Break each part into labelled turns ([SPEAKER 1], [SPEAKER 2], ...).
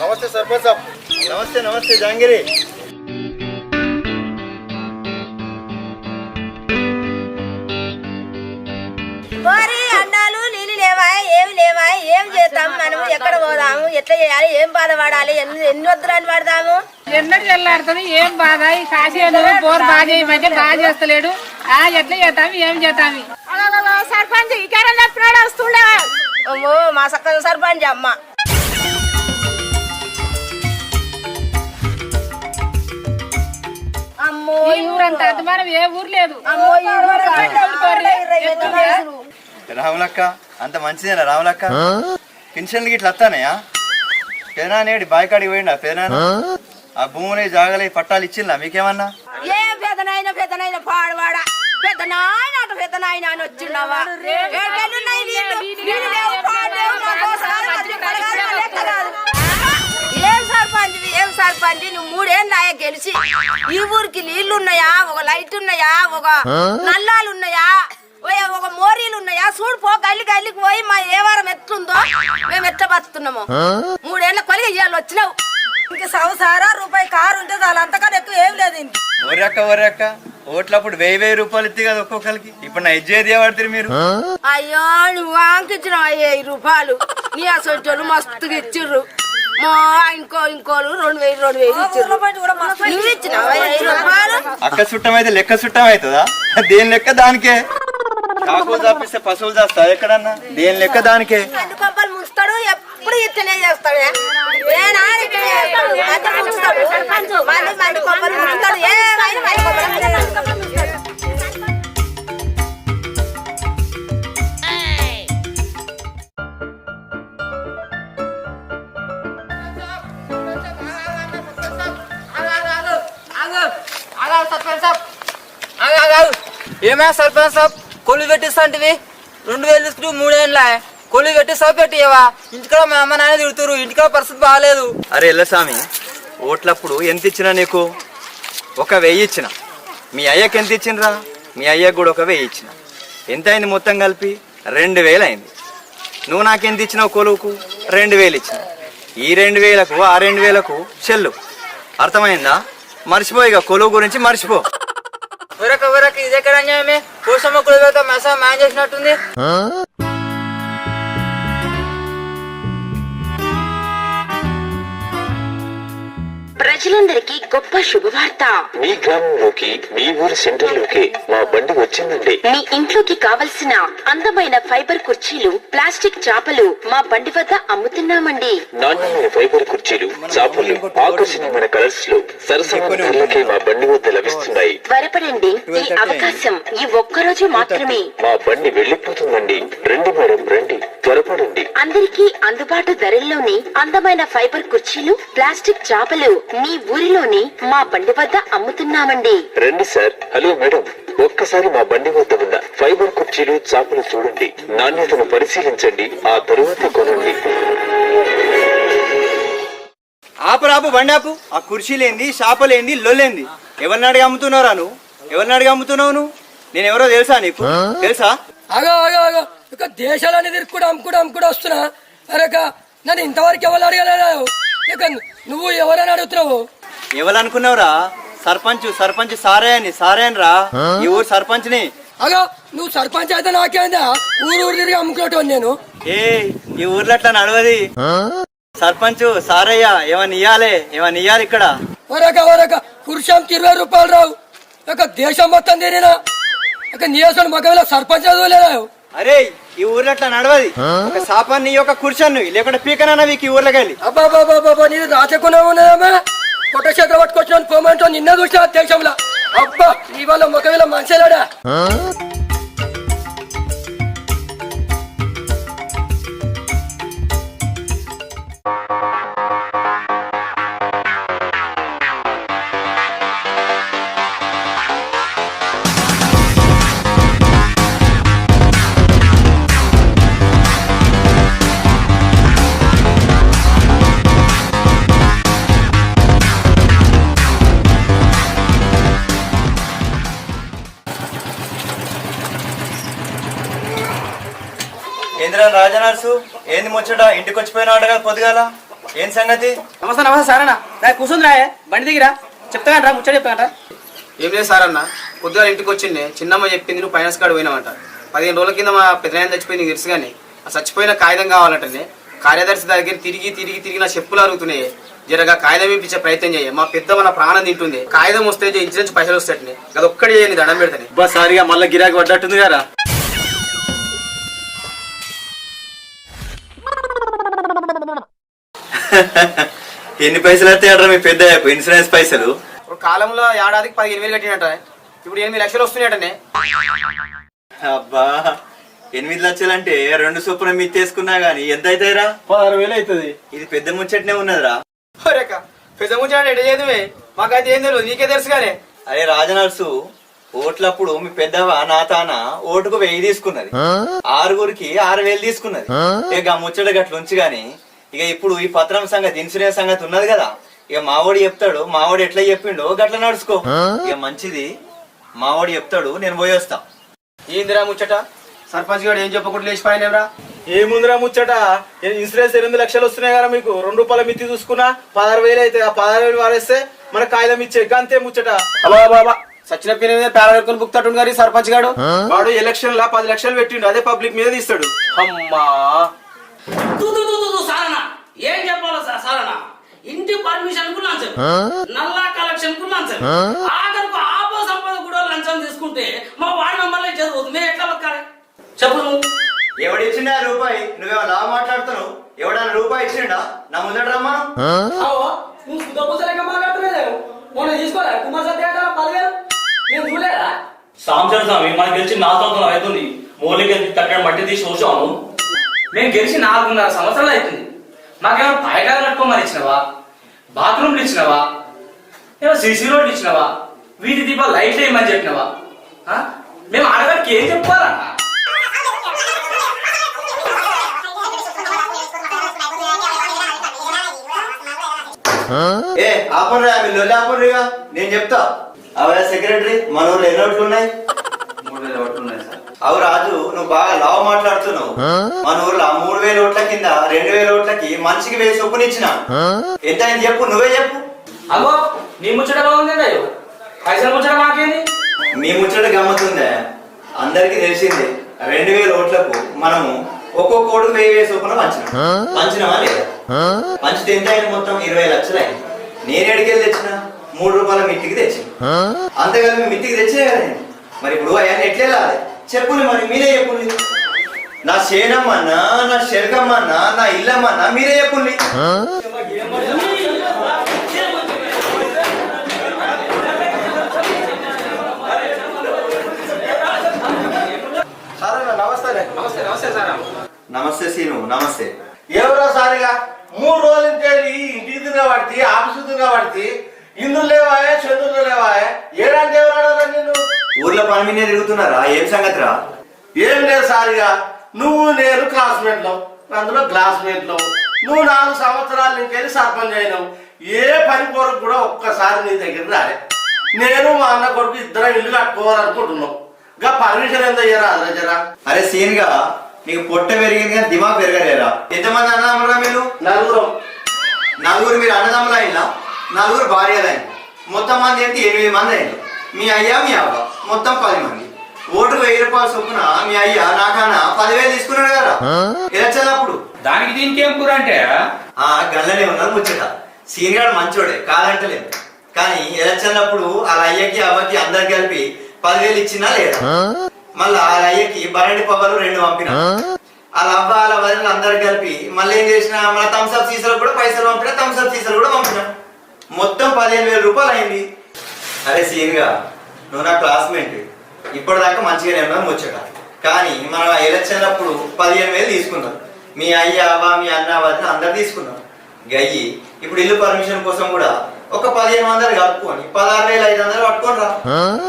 [SPEAKER 1] నమస్తే సర్పంచ్ సాబ్. నమస్తే నమస్తే జాంగిరి.
[SPEAKER 2] ఏం చేస్తాం మనం ఎక్కడ పోదాము? ఎట్లా చేయాలి? ఏం బాధపడాలి ఎన్ని ఎన్ని వద్దులని పడదాము
[SPEAKER 3] ఎన్నడు చల్లారుతుంది ఏం బాధ? ఈ కాసేను బోర్ బాగా చేయమంటే బాగా చేస్తలేడు. ఆ ఎట్లా చేస్తాము? ఏం చేస్తాము?
[SPEAKER 2] సర్పంచ్ ఇక్కడ వస్తుండే. మా సక్క సర్పంచ్ అమ్మ.
[SPEAKER 3] ఊరంతా అంత మనం ఏ ఊరు లేదు.
[SPEAKER 1] రాములక్క అంత మంచిదేనా రాములక్క పెన్షన్లు గిట్ల వస్తానయా పెదనానేడి బాయికాడికి పోయిండా పెదనాన్న? ఆ? భూములు జాగలే పట్టాలు ఇచ్చిందా మీకేమన్నా?
[SPEAKER 2] ఏ పెదనాయన పెదనాయన పాడవాడ? పెద్ద నాయన అటు పెద్ద నాయన అని వచ్చిండవా? నీళ్ళు లేవు, పాడు లేవు, గెలిచి ఈ ఊరికి నీళ్ళు ఉన్నాయా ఒక లైట్ ఉన్నాయా ఒక నల్లాలు ఉన్నాయా ఓయ్ ఒక మోరీలు ఉన్నాయా చూడు పో గల్లి గల్లికి పోయి మా ఏ వారం ఎట్లుందో మేము ఎట్ట బతున్నాము మూడేళ్ళ కొలిగ ఇవాళ వచ్చినావు. ఇంక సంసారా రూపాయి కారు ఉంటే చాలు అంతకన్నా ఎక్కువ ఏం లేదు.
[SPEAKER 1] ఒరక్క ఒరక్క ఓట్లప్పుడు వెయ్యి వెయ్యి రూపాయలు ఇస్తే కదా ఒక్కొక్కరికి. ఇప్పుడు నా ఎజ్జేది పడుతుంది మీరు
[SPEAKER 2] అయ్యో నువ్వు వాంకిచ్చిన వెయ్యి రూపాయలు. నీ అసలు మస్తుగా ఇచ్చిర్రు. ఇంకో ఇంకోలు రెండు వేలు రెండు వేలు ఇచ్చిర్రు నువ్వు ఇచ్చినావా వెయ్యి రూపాయలు
[SPEAKER 1] అక్క చుట్టం అయితే లెక్క చుట్టం అవుతుందా? దేని లెక్క దానికే? కాకులు చాపిస్తే పశువులు చేస్తా ఎక్కడన్నా? దేని లెక్క దానికే?
[SPEAKER 2] రెండు కొబ్బలు ముంచుతాడు? ఎప్పుడు ఇట్లనే చేస్తాడు? ఏనా ఇట్లనే చేస్తాడు?
[SPEAKER 4] ఏమే సర్పంచ్ సాబ్? కొలు పెట్టిస్తాంటివి? రెండు వేలు తీసుకుంటూ మూడేళ్ళ కొలు పెట్టి సబ్ పెట్టివా ఇంటికాడ మా అమ్మ నాన్న తిడుతురు ఇంటికాడ పరిస్థితి బాగాలేదు
[SPEAKER 1] అరే ఎల్లస్వామి ఓట్లప్పుడు ఎంత ఇచ్చినా నీకు? ఒక వెయ్యి ఇచ్చిన. మీ అయ్యకి ఎంత ఇచ్చినరా మీ అయ్యకు కూడా ఒక వెయ్యి ఇచ్చిన. ఎంత అయింది మొత్తం కలిపి? రెండు వేలు అయింది. నువ్వు నాకెంత ఇచ్చినావు కొలువుకు? రెండు వేలు ఇచ్చిన. ఈ రెండు వేలకు ఆ రెండు వేలకు చెల్లు. అర్థమైందా? మర్చిపోయిగా ఇక కొలువు గురించి మర్చిపో.
[SPEAKER 4] ఊరక ఊరక ఇదే ఎక్కడ అన్యాయమే పోషమ్మ కొలు పెడతా మెసా మ్యాన్ చేసినట్టుంది
[SPEAKER 5] ప్రజలందరికీ గొప్ప శుభవార్త.
[SPEAKER 6] మీ గ్రామంలోకి మీ ఊరి సెంటర్లోకి మా బండి వచ్చిందండి.
[SPEAKER 5] మీ ఇంట్లోకి కావలసిన అందమైన ఫైబర్ కుర్చీలు ప్లాస్టిక్ చాపలు మా బండి వద్ద అమ్ముతున్నామండి.
[SPEAKER 6] నాణ్యమైన ఫైబర్ కుర్చీలు చాపలు ఆకర్షణీయమైన కలర్స్లో సరసమైన ధరలకే మా బండి వద్ద లభిస్తున్నాయి.
[SPEAKER 5] త్వరపడండి. ఈ అవకాశం ఈ ఒక్కరోజు మాత్రమే.
[SPEAKER 6] మా బండి వెళ్ళిపోతుందండి. రండి మేడం రండి. త్వరపడండి.
[SPEAKER 5] అందరికీ అందుబాటు ధరల్లోనే అందమైన ఫైబర్ కుర్చీలు ప్లాస్టిక్ చాపలు మీ ఊరిలోనే మా బండి వద్ద అమ్ముతున్నామండి.
[SPEAKER 6] రండి సార్. Hello madam. ఒక్కసారి మా బండి వద్ద ఉన్న ఫైబర్ కుర్చీలు చాపలు చూడండి. నాణ్యతను పరిశీలించండి. ఆ తరువాత కొనండి.
[SPEAKER 1] ఆపురాపు బండాపు ఆ కుర్చీలేంది షాపలేంది లొల్లేంది. ఎవరిని అడిగి అమ్ముతున్నారా నువ్వు? ఎవరిని అడిగి అమ్ముతున్నావు నువ్వు? నేను ఎవరో తెలుసా నీకు? తెలుసా?
[SPEAKER 7] ఆగో ఆగో ఆగో. ఇక దేశాలని తిరుగుడు అమ్ముకుడు అమ్ముకుడు వస్తున్నా. అరేక నన్ను ఇంతవరకు ఎవరు అడగలేదు? ఇక నువ్వు ఎవరైనా అడుగుతున్నావు?
[SPEAKER 1] ఎవరు అనుకున్నావురా సర్పంచ్ సర్పంచ్ సారే అని సారే అని రా ఈ ఊరు సర్పంచ్ని.
[SPEAKER 7] అగో నువ్వు సర్పంచ్ అయితే నాకేందా? ఊరు ఊరు తిరిగి అమ్ముకునేటోని నేను.
[SPEAKER 1] ఏ ఈ ఊర్లో అట్లా నడవది. సర్పంచ్ సారయ్య ఏమని ఇయ్యాలే? ఏమని ఇయ్యాలి ఇక్కడ?
[SPEAKER 7] ఒరక ఒరక పురుషంకి ఇరవై రూపాయలు రావు. ఇక దేశం మొత్తం తిరిగినా. ఇక నియోజకవర్గం మగవేళ సర్పంచ్ చదవలేదా?
[SPEAKER 1] అరే ఈ ఊర్లో అట్లా నడవది. ఒక సాపాన్ని ఒక కూర్చొని లేకుంటే పీకనన్నా వీకి ఈ ఊర్లోకి వెళ్ళి.
[SPEAKER 7] అబ్బా బాబా బాబా నీది రాచకుండా ఉన్నదామా కొట్ట చేతులు పట్టుకొచ్చిన పోమంటో నిన్న చూసిన దేశంలో అబ్బా నీ వల్ల మగవేళ మంచిలాడా?
[SPEAKER 1] రాజనర్సు ఏంది ముచ్చట? ఇంటికి వచ్చిపోయినాడు కదా పొద్దుగాల? ఏం సంగతి?
[SPEAKER 4] నమస్తే నమస్తే సారన్నా. రా కూర్చుందిరా బండి దిగిరా. చెప్తాను రా ముచ్చట చెప్తాను రా.
[SPEAKER 8] ఏం లేదు సార్ అన్న పొద్దున ఇంటికి వచ్చిండే. చిన్నమ్మ చెప్పింది నువ్వు ఫైనాన్స్ కార్డు పోయినామంట పదిహేను రోజుల కింద మా పెద్దనాయన చచ్చిపోయింది నీకు తెలుసు కానీ ఆ చచ్చిపోయిన కాగితం కావాలంటనే కార్యదర్శి దగ్గర తిరిగి తిరిగి తిరిగి నా చెప్పులు అరుగుతున్నాయి. జరగా కాగితం ఇప్పించే ప్రయత్నం చేయ. మా పెద్ద మన ప్రాణం తింటుంది కాగితం వస్తే ఇన్సూరెన్స్ పైసలు వస్తాయి అది చేయని దండం పెడతాను.
[SPEAKER 1] అబ్బా సారిగా మళ్ళీ గిరాకీ పడ్డట్టుంది కదా. ఎన్ని పైసలు వస్తాయట్రా మీ పెద్ద ఇన్సూరెన్స్ పైసలు?
[SPEAKER 8] ఒక కాలంలో ఏడాదికి పదిహేను వేలు కట్టినట్ట ఇప్పుడు ఎనిమిది లక్షలు వస్తున్నాయటనే.
[SPEAKER 1] అబ్బా ఎనిమిది లక్షలు అంటే రెండు సూపర్ మీ తీసుకున్నా గానీ ఎంత అవుతాయిరా
[SPEAKER 8] పదహారు వేలు అవుతుంది.
[SPEAKER 1] ఇది పెద్ద ముచ్చటనే ఉన్నదిరా.
[SPEAKER 8] రేక పెద్ద ముచ్చాడు ఎట మాకైతే ఏం తెలియదు నీకే తెలుసు కానీ
[SPEAKER 1] అరే రాజనర్సు ఓట్లప్పుడు మీ పెద్దవ నా తాన? ఓటుకు వెయ్యి తీసుకున్నది. ఆరుగురికి ఆరు వేలు తీసుకున్నది. ఇక ఆ ముచ్చట గట్ల ఉంచి గాని ఇక ఇప్పుడు ఈ పత్రం సంగతి ఇన్సూరెన్స్ సంగతి ఉన్నది కదా. ఇక మావోడు చెప్తాడు మావోడు ఎట్లా చెప్పిండో గట్ల నడుచుకో. ఇక మంచిది మావోడు చెప్తాడు నేను పోయి వస్తా.
[SPEAKER 8] ఏందిరా ముచ్చట? సర్పంచ్ గారు ఏం చెప్పకుండా లేచిపోయినరా
[SPEAKER 9] ఏముందిరా ముచ్చట? ఇన్సూరెన్స్ ఎనిమిది లక్షలు వస్తున్నాయి కదా మీకు. రెండు రూపాయల మిత్తి చూసుకున్నా పదహారు వేలు అయితే ఆ పదహారు వేలు వారేస్తే మన కాగితం ఇచ్చే అంతే ముచ్చట.
[SPEAKER 8] అబ్బా బాబా సచిన పిన మీద పెట్టుకుని బుక్తాడు గారి సర్పంచ్ గారు
[SPEAKER 9] వాడు ఎలక్షన్ లా పది లక్షలు పెట్టిండు అదే పబ్లిక్ మీద తీస్తాడు.
[SPEAKER 8] అమ్మా!
[SPEAKER 10] తూ తూ తూ తూ తూ సారణ ఏం చెప్పాలో సార్ సారణ ఇంటి పర్మిషన్కు లంచం. నల్లా కలెక్షన్కు లంచం. ఆఖరికి ఆపో సంపద కూడా లంచం తీసుకుంటే మా వార్డు మెంబర్లే చదువుతుంది మేము ఎట్లా బతకాలి? చెప్పు నువ్వు.
[SPEAKER 1] ఎవడిచ్చిండా రూపాయి? నువ్వేమో లాభ మాట్లాడుతున్నావు. ఎవడన్నా రూపాయి ఇచ్చిండా? నా ముందట రమ్మను.
[SPEAKER 7] అవో, నువ్వు శుద్ధ పుస్తకంగా మాట్లాడుతున్నావు. మొన్న తీసుకోలే కుమార్ సత్యాగ్రహ పదివేలు? నేను చూడలేదా?
[SPEAKER 10] సాంసర్ స్వామి మనకి గెలిచి నాలుగు సంవత్సరాలు అవుతుంది. మూలకి కట్టడం మట్టి తీసి చూసాము మేము గెలిచి నాలుగున్నర సంవత్సరాలు అవుతుంది. మాకేమైనా పాయకాలు కట్టుకోమని ఇచ్చినవా? బాత్రూమ్లు ఇచ్చినవా? ఏమో సీసీ రోడ్లు ఇచ్చినవా? వీధి దీపాలు లైట్లు వేయమని చెప్పినవా? ఆ? మేము ఆడగారికి ఏం చెప్పుకోవాలన్నా
[SPEAKER 1] ఏ ఆపండి మీ లొల్లి ఆపండిగా నేను చెప్తా. అవరా సెక్రటరీ మన ఊర్లో ఎన్ని ఉన్నాయి?
[SPEAKER 8] మూడు వేల ఒకటి ఉన్నాయి. సార్
[SPEAKER 1] అవు రాజు నువ్వు బాగా లావు మాట్లాడుతున్నావు. మన ఊర్లో మూడు వేల ఓట్ల కింద రెండు వేల ఓట్లకి మనిషికి వేసి చొప్పునిచ్చిన ఎంత అయింది చెప్పు నువ్వే చెప్పు.
[SPEAKER 10] అగో నీ ముచ్చట బాగుంది పైసలు ముచ్చట మాకేంది?
[SPEAKER 1] మీ ముచ్చట గమ్మతుందే. అందరికి తెలిసిందే రెండు వేల ఓట్లకు మనము ఒక్కొక్క ఓటుకు వెయ్యి వేసి చొప్పున పంచినాం. పంచినామా లేదా? పంచితే ఎంత అయింది మొత్తం? ఇరవై లక్షలు అయింది. నేను ఎడికెళ్ళి తెచ్చిన? మూడు రూపాయల మిట్టికి తెచ్చిన. అంతేగాని మీ మిట్టికి తెచ్చే కదా నేను. మరి ఇప్పుడు అవన్నీ ఎట్లా వెళ్ళాలి? చెప్పుని మరి మీరే చెప్పుని నా శేనమ్మన్నా నా శరకమ్మన్నా నా ఇల్లమ్మన్నా మీరే చెప్పుని
[SPEAKER 9] సార్ నమస్తే.
[SPEAKER 8] నమస్తే నమస్తే సార్.
[SPEAKER 1] నమస్తే సీను నమస్తే.
[SPEAKER 9] ఎవరో సారిగా మూడు రోజుల నుంచి ఇంటికి తినబడి ఆఫీసు తినబడి ఇందులో లేవాయే చంద్రులు లేవాయే ఏడాది ఎవరాడా నేను
[SPEAKER 1] ఊర్లో పని మీద తిరుగుతున్నారా? ఏం సంగతి రా
[SPEAKER 9] ఏం లేదు సారిగా. నువ్వు నేను క్లాస్మేట్లు. అందులో క్లాస్మేట్లు. నువ్వు నాలుగు సంవత్సరాల నుంచి వెళ్ళి సర్పంచ్ అయినావు. ఏ పని కొరకు కూడా ఒక్కసారి నీ దగ్గర రాలే. నేను మా అన్న కొడుకు ఇద్దరం ఇల్లు కట్టుకోవాలనుకుంటున్నాం. ఇంకా పర్మిషన్ ఎంత అయ్యారా జరా
[SPEAKER 1] అరే సీన్గా. నీకు పొట్ట పెరిగింది కానీ దిమాగ్ పెరగలేరా ఎంతమంది అన్నదమ్ములా మీరు?
[SPEAKER 9] నలుగురం.
[SPEAKER 1] నలుగురు మీరు అన్నదమ్ముల అయినా నలుగురు భార్యలు అయిన మొత్తం మంది ఏంటి? ఎనిమిది మంది అయింది మీ అయ్యా మీ అవ్వ. మొత్తం పది మంది. ఓటు వెయ్యి రూపాయలు చొప్పున మీ అయ్యా నాకన్నా పదివేలు తీసుకున్నాడు కదా. ఎలక్షన్లప్పుడు
[SPEAKER 10] దానికి దీనికి ఏం కూర అంటే?
[SPEAKER 1] ఆ గల్లనే ఉన్నారు ముచ్చట. సీన్ గారు మంచోడే కాదంటలేదు కానీ ఎలక్షన్లప్పుడు వాళ్ళ అయ్యకి అవ్వకి అందరు కలిపి పదివేలు ఇచ్చినా లేదా? మళ్ళా వాళ్ళ అయ్యకి బరటి పవ్వలు రెండు పంపిన. వాళ్ళ అవ్వ వాళ్ళ వదిన అందరు కలిపి మళ్ళీ ఏం చేసిన మన థమ్స్అప్ సీసాలు కూడా పైసలు పంపిన థమ్స్అప్ సీసాలు కూడా పంపిన. మొత్తం పదిహేను వేల రూపాయలు అయింది. అరే సీన్గా నువ్వు నా క్లాస్మేట్ ఇప్పటిదాకా మంచిగానే ఉన్నావు ముచ్చట. కానీ మన ఎలక్షన్ అప్పుడు పదిహేను వేలు తీసుకున్నాం. మీ అయ్య అవ్వ మీ అన్న వదిన అందరు తీసుకున్నాం. గయ్యి ఇప్పుడు ఇల్లు పర్మిషన్ కోసం కూడా ఒక పదిహేను వందలు కలుపుకొని పదహారు వేలు ఐదు వందలు పట్టుకొని రా.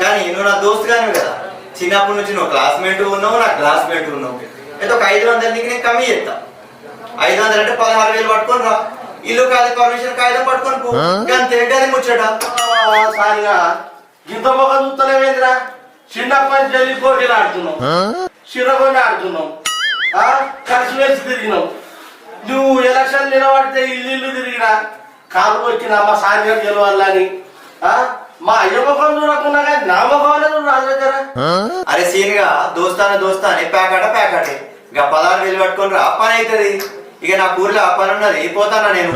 [SPEAKER 1] కానీ నువ్వు నా దోస్తు కానీ కదా. చిన్నప్పటి నుంచి నువ్వు క్లాస్మేట్ ఉన్నావు నా క్లాస్మేట్ ఉన్నావు. అయితే ఒక ఐదు వందలు నీకు నేను కమ్మి చేస్తా. ఐదు వందలు అంటే పదహారు వేలు పట్టుకొని రా. ఇల్లు కాదు పర్మిషన్ కాగితం పట్టుకొని అంతే గది ముచ్చట.
[SPEAKER 9] సారిగా ఇంత మొక్క చూస్తలేవేంద్రా చిన్నప్పటి నుంచి పోటీలు ఆడుతున్నాం. చిరకొని ఆడుతున్నాం. కలిసి వేసి తిరిగినాం. నువ్వు ఎలక్షన్ నిలబడితే ఇల్లు ఇల్లు తిరిగినా కాలు వచ్చిన అమ్మ సారి గారు గెలవాలని. ఆ? మా అయ్య ముఖం చూడకుండా నా ముఖం రాజు దగ్గర.
[SPEAKER 1] అరే సీన్గా దోస్తాన దోస్తానే ప్యాకాట ప్యాకాటే. ఇక పదహారు వేలు పట్టుకొని రా పని అవుతుంది ఇక నా ఊర్లో ఆ పని ఉన్నది పోతానా నేను?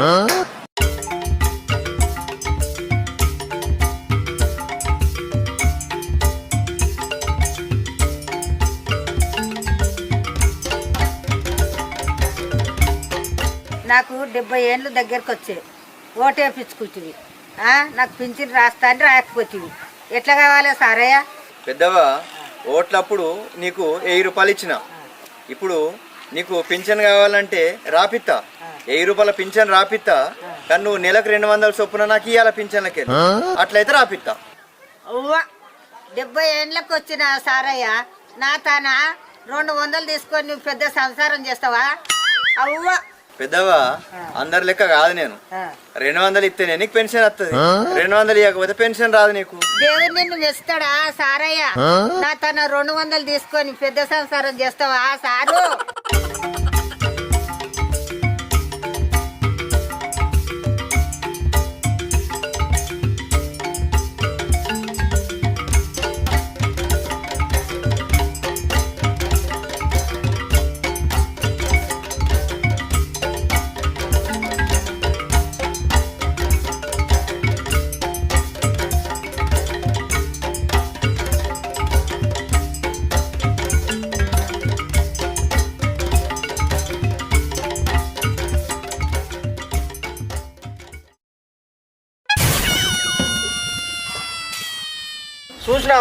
[SPEAKER 11] నాకు డెబ్బై ఏళ్ళు దగ్గరకు వచ్చాయి ఓటేపించుకుంటుంది నాకు పింఛన్ రాస్తా అని రాకపోతుంది ఎట్లా కావాలి సారయ్య?
[SPEAKER 1] పెద్దవా ఓట్లప్పుడు నీకు వెయ్యి రూపాయలు ఇచ్చిన. ఇప్పుడు నీకు పింఛన్ కావాలంటే రాపిత్తా. వెయ్యి రూపాయల పింఛన్ రాపిత్తా. కానీ నువ్వు నెలకు రెండు వందల చొప్పున నాకు ఇవ్వాల పింఛన్లకి. అట్లయితే రాపిత్తా.
[SPEAKER 11] అవ్వ డెబ్బై ఏండ్లకు వచ్చిన సారయ్య నా తాన? రెండు వందలు తీసుకొని నువ్వు పెద్ద సంసారం చేస్తావా? అవ్వ
[SPEAKER 1] పెద్దవా? అందరి లెక్క కాదు నేను. రెండు వందలు ఇస్తేనే నీకు పెన్షన్ వస్తుంది రెండు వందలు ఇవ్వకపోతే పెన్షన్ రాదు నీకు.
[SPEAKER 11] దేవుడు నిన్ను మెస్తాడా? సారయ్య. నా తన రెండు వందలు తీసుకొని పెద్ద సంసారం చేస్తావా? సారు.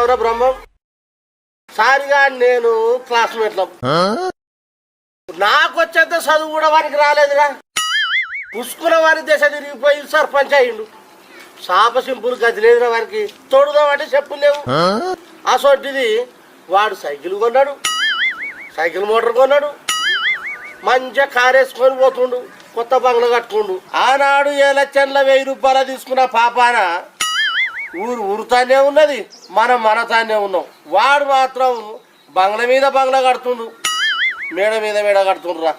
[SPEAKER 9] చూసినావురా బ్రహ్మం? సారిగా నేను క్లాస్మేట్లం. నాకు వచ్చేంత చదువు కూడా వారికి రాలేదురా. పుసుకున్న వారి దశ తిరిగిపోయి సర్పంచ్ అయ్యిండు. సాప సింపుల్ గది లేదురా వారికి. తోడుదామంటే చెప్పులు లేవు. అసొంటిది వాడు సైకిల్ కొన్నాడు. సైకిల్ మోటార్ కొన్నాడు. మంచిగా కారు వేసుకొని పోతుండు. కొత్త బంగ్లా కట్టుకుండు. ఆనాడు ఏ లక్షల వెయ్యి రూపాయలు తీసుకున్న పాపాన ఊరు ఊరుతానే ఉన్నది మనం మనతానే ఉన్నాం. వాడు మాత్రం బంగ్లా మీద బంగ్లా కడుతుండు మేడ మీద మేడ కడుతుండ్రా.